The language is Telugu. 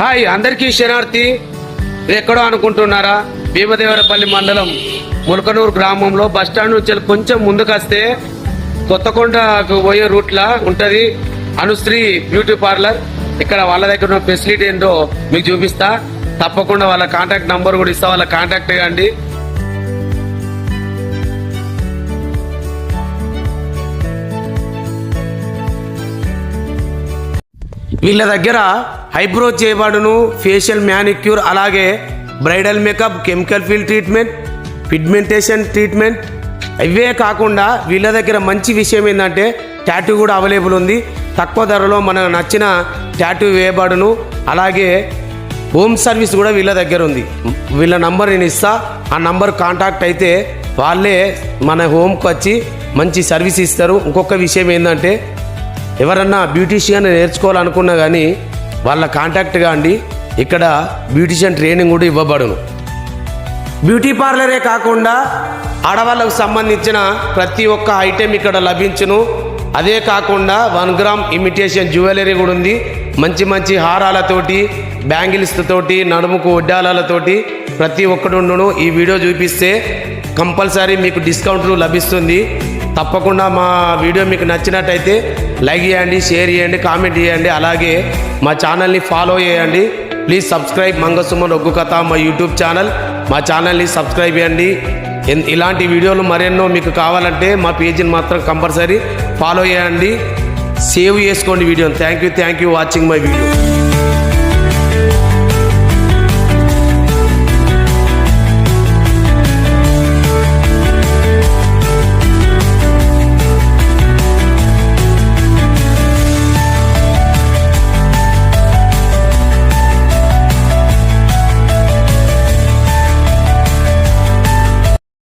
హాయ్ అందరికీ శనార్థి ఎక్కడో అనుకుంటున్నారా? భీమదేవరపల్లి మండలం ములకనూరు గ్రామంలో బస్టాండ్ నుంచి కొంచెం ముందుకొస్తే కొత్తకొండకు పోయే రూట్లా ఉంటుంది. Anushree beauty parlour. ఇక్కడ వాళ్ళ దగ్గర ఉన్న ఫెసిలిటీ ఏంటో మీకు చూపిస్తా. తప్పకుండా వాళ్ళ కాంటాక్ట్ నంబర్ కూడా ఇస్తా వాళ్ళ కాంటాక్ట్ కాండి వీళ్ళ దగ్గర హైబ్రో చేయబడును ఫేషియల్ మ్యానిక్యూర్ అలాగే bridal makeup chemical peel treatment pigmentation treatment ఇవే కాకుండా వీళ్ళ దగ్గర మంచి విషయం ఏంటంటే ట్యాటూ కూడా అవైలబుల్ ఉంది. తక్కువ ధరలో మనకు నచ్చిన ట్యాటూ వేయబడును. అలాగే హోమ్ సర్వీస్ కూడా వీళ్ళ దగ్గర ఉంది. వీళ్ళ నంబర్ నేను ఇస్తా. ఆ నంబర్ కాంటాక్ట్ అయితే వాళ్ళే మన హోమ్కి వచ్చి మంచి సర్వీస్ ఇస్తారు. ఇంకొక విషయం ఏంటంటే ఎవరన్నా బ్యూటీషియన్ నేర్చుకోవాలనుకున్నా కానీ వాళ్ళ కాంటాక్ట్ కాండి ఇక్కడ బ్యూటీషియన్ ట్రైనింగ్ కూడా ఇవ్వబడును. బ్యూటీ పార్లరే కాకుండా ఆడవాళ్ళకు సంబంధించిన ప్రతి ఒక్క ఐటెం ఇక్కడ లభించును. అదే కాకుండా వన్ గ్రామ్ ఇమిటేషన్ జ్యువెలరీ కూడా ఉంది. మంచి మంచి హారాలతోటి బ్యాంగిల్స్తోటి నడుముకు ఒడ్డాలతోటి ప్రతి ఒక్కటి ఈ వీడియో చూపిస్తే కంపల్సరీ మీకు డిస్కౌంట్లు లభిస్తుంది. తప్పకుండా మా వీడియో మీకు నచ్చినట్టయితే లైక్ చేయండి షేర్ చేయండి కామెంట్ చేయండి. అలాగే మా ఛానల్ని ఫాలో చేయండి. ప్లీజ్ సబ్స్క్రైబ్ మంగసుమన్ ఒగ్గు కథ మా యూట్యూబ్ ఛానల్ మా ఛానల్ని సబ్స్క్రైబ్ చేయండి. ఎన్- ఇలాంటి వీడియోలు మరెన్నో మీకు కావాలంటే మా పేజీని మాత్రం కంపల్సరీ ఫాలో చేయండి. సేవ్ చేసుకోండి వీడియోని thank you thank you watching my video